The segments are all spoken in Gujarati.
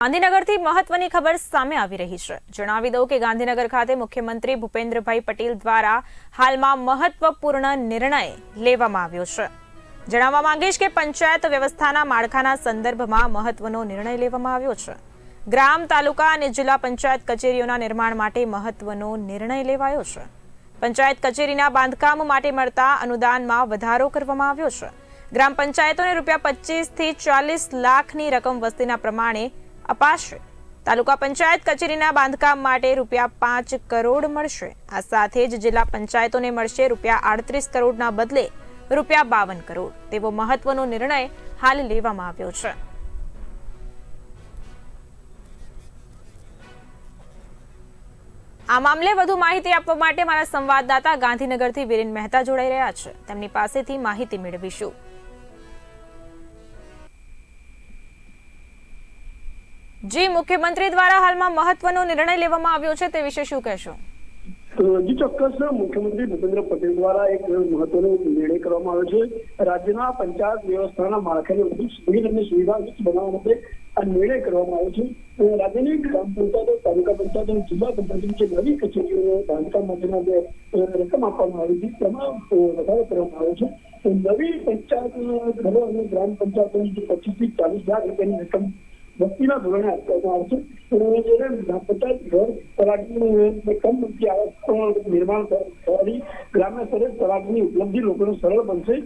ગાંધીનગરથી મહત્વની ખબર સામે આવી રહી છે. જણાવી દઉં કે ગાંધીનગર ખાતે મુખ્યમંત્રી ભૂપેન્દ્રભાઈ પટેલ દ્વારા હાલમાં મહત્વપૂર્ણ નિર્ણય લેવામાં આવ્યો છે. જણાવવા માંગીશ કે પંચાયત વ્યવસ્થાના માળખાના સંદર્ભમાં મહત્વનો નિર્ણય લેવામાં આવ્યો છે. ગ્રામ, તાલુકા અને જિલ્લા પંચાયત કચેરીઓના નિર્માણ માટે મહત્વનો નિર્ણય લેવાયો છે. પંચાયત કચેરીના બાંધકામ માટે મળતા અનુદાનમાં વધારો કરવામાં આવ્યો છે. ગ્રામ પંચાયતોને રૂપિયા પચીસથી ચાલીસ લાખની રકમ વસ્તીના પ્રમાણે અપાશે. તાલુકા પંચાયત કચેરીના બાંધકામ માટે રૂપિયા પાંચ કરોડ મળશે. આ સાથે જ જિલ્લા પંચાયતોને મળશે રૂપિયા આડત્રીસ કરોડના બદલે રૂપિયા બાવન કરોડ. તેવો મહત્વનો નિર્ણય હાલ લેવામાં આવ્યો છે. આ મામલે વધુ માહિતી આપવા માટે મારા સંવાદદાતા ગાંધીનગરથી વિરેન મહેતા જોડાઈ રહ્યા છે. તેમની પાસેથી માહિતી મેળવીશું. જી, મુખ્યમંત્રી દ્વારા હાલમાં મહત્વનો નિર્ણય લેવામાં આવ્યો છે, તે વિશે શું કહેશો? જી, ચોક્કસ મુખ્યમંત્રી ભૂપેન્દ્ર પટેલ દ્વારા એક મહત્વનો નિર્ણય કરવામાં આવ્યો છે. રાજ્યના પંચાયત વ્યવસ્થાના માળખાને વધુ સુદૃઢ અને સુવિધાયુક્ત બનાવવા માટે આ નિર્ણય કરવામાં આવ્યો છે. રાજ્યની ગ્રામ પંચાયતો, તાલુકા પંચાયતો અને જિલ્લા પંચાયતની જે નવી કચેરીઓ બાંધકામ માટેના જે રકમ આપવામાં આવી છે તેમાં વધારો કરવામાં આવ્યો છે. નવી પંચાયત ઘરો અને ગ્રામ પંચાયતોની જે પચીસથી ચાલીસ લાખ રૂપિયાની રકમ વસ્તીના ધોરણે આપવામાં આવશે જ્યારે પચાસ ઘર તલાટીની કમ મુક્તિ નિર્માણ થવાની ગ્રામ્ય સ્તરે તલાટીની ઉપલબ્ધિ લોકોને સરળ બનશે.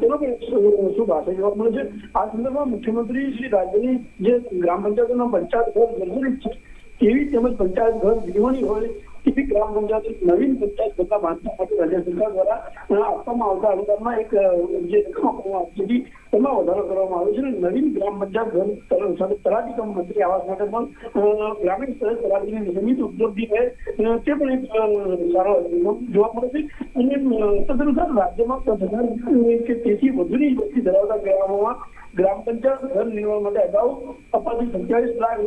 તેનો પણ શુભ આશય જોવા મળે છે. આ સંદર્ભમાં મુખ્યમંત્રી શ્રી રાજ્યની જે ગ્રામ પંચાયતોના પંચાયત ઘર જરૂરી છે, તેવી તેમજ પંચાયત ઘર વિહોણી હોય તેવી ગ્રામ પંચાયત નવીન પંચાયત બધા બાંધવા માટે રાજ્ય સરકાર દ્વારા આપવામાં આવતા અનુદાનમાં એક, જે રકમ આપવામાં વધારો કરવામાં આવ્યો છે. અને નવીન ગ્રામ પંચાયત ઘર સાથે તલાટી કમ મંત્રી આવાસ માટે પણ ગ્રામીણ સ્તરે તલાટીની નિયમિત ઉપલબ્ધિ રહે તે પણ એક સારો જોવા મળે છે. અને તદનુસાર રાજ્યમાં હજાર કે તેથી વધુની વસ્તી ધરાવતા ગ્રામોમાં ગ્રામ પંચાયત ઘર નિર્માણ માટે અગાઉ અપાતી સત્યાવીસ લાખ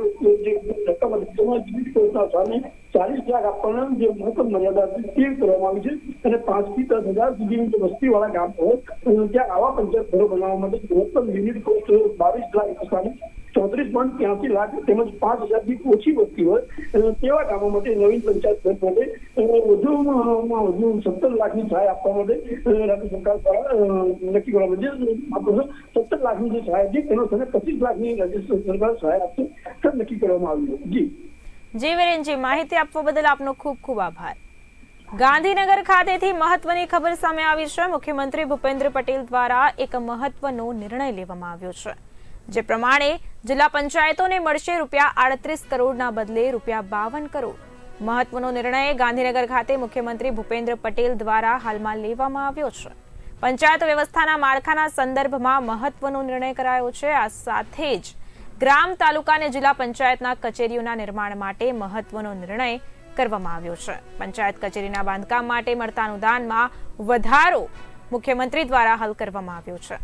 જે રકમ હતી તેમાં વિવિધ કોર્સના સામે ચાલીસ લાખ આપવાના જે મહત્તમ મર્યાદા હતી તે કરવામાં આવી છે. અને પાંચથી દસ હજાર સુધીની વસ્તીવાળા ગામ હોય ત્યાં આવા પંચાયત ઘરો બનાવવા માટે મહત્તમ યુનિટ કોસ્ટ બાવીસ લાખ સ્થાને ચોત્રીસ પોઈન્ટ ત્યાંસી લાખ તેમજ પાંચ હજારથી ઓછી વસ્તી હોય. તેવા ગામો માટે નવીન પંચાયત ઘર માટે વધુમાં વધુ સત્તર લાખની સહાય આપવા માટે રાજ્ય સરકાર દ્વારા નક્કી કરવામાં છે, સત્તર લાખની જે સહાય છે તેનો સાથે પચીસ લાખની રાજ્ય સરકાર સહાય આપશે નક્કી કરવામાં આવ્યું જી. જી વિરેનજી માહિતી આપવા બદલ આપનો ખૂબ ખૂબ આભાર. ગાંધીનગર ખાતેથી મહત્વની ખબર સામે આવી છે. મુખ્યમંત્રી ભૂપેન્દ્ર પટેલ દ્વારા એક મહત્વનો નિર્ણય લેવામાં આવ્યો છે. જે પ્રમાણે જિલ્લા પંચાયતોને મળશે રૂપિયા આડત્રીસ કરોડના બદલે રૂપિયા બાવન કરોડ. મહત્વનો નિર્ણય ગાંધીનગર ખાતે મુખ્યમંત્રી ભૂપેન્દ્ર પટેલ દ્વારા હાલમાં લેવામાં આવ્યો છે. પંચાયત વ્યવસ્થાના માળખાના સંદર્ભમાં મહત્વનો નિર્ણય કરાયો છે. આ સાથે જ ગ્રામ તાલુકા અને જિલ્લા પંચાયતના કચેરીઓના નિર્માણ માટે મહત્વનો નિર્ણય કરવામાં આવ્યો છે. પંચાયત કચેરીના બાંધકામ માટે મળતા અનુદાનમાં વધારો મુખ્યમંત્રી દ્વારા હલ કરવામાં આવ્યો છે.